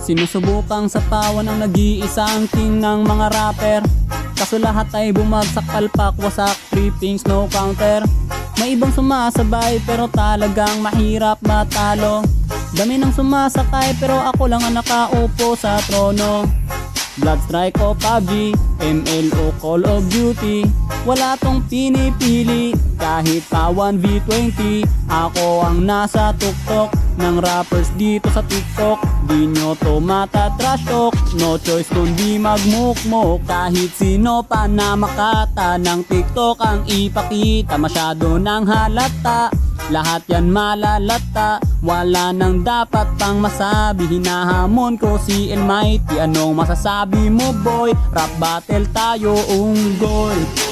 Sinusubukang sapawan ang nag-iisang king ng mga rapper. Kaso lahat ay bumagsak palpak, wasak, trippings, no counter. May ibang sumasabay pero talagang mahirap matalo. Dami ng sumasakay pero ako lang ang nakaupo sa trono. Bloodstrike o PUBG, ML o Call of Duty. Wala tong pinipili kahit pa 1v20 Ako ang nasa tuktok ng rappers dito sa TikTok. Di nyo to matatrash talk No choice kundi magmukmok Kahit sino pa na makata ng TikTok ang ipakita Masyado ng halata. Lahat yan malalata. Wala nang dapat pang masabi. Hinahamon ko si El Mighty. Anong masasabi mo boy? Rap battle tayo unggoy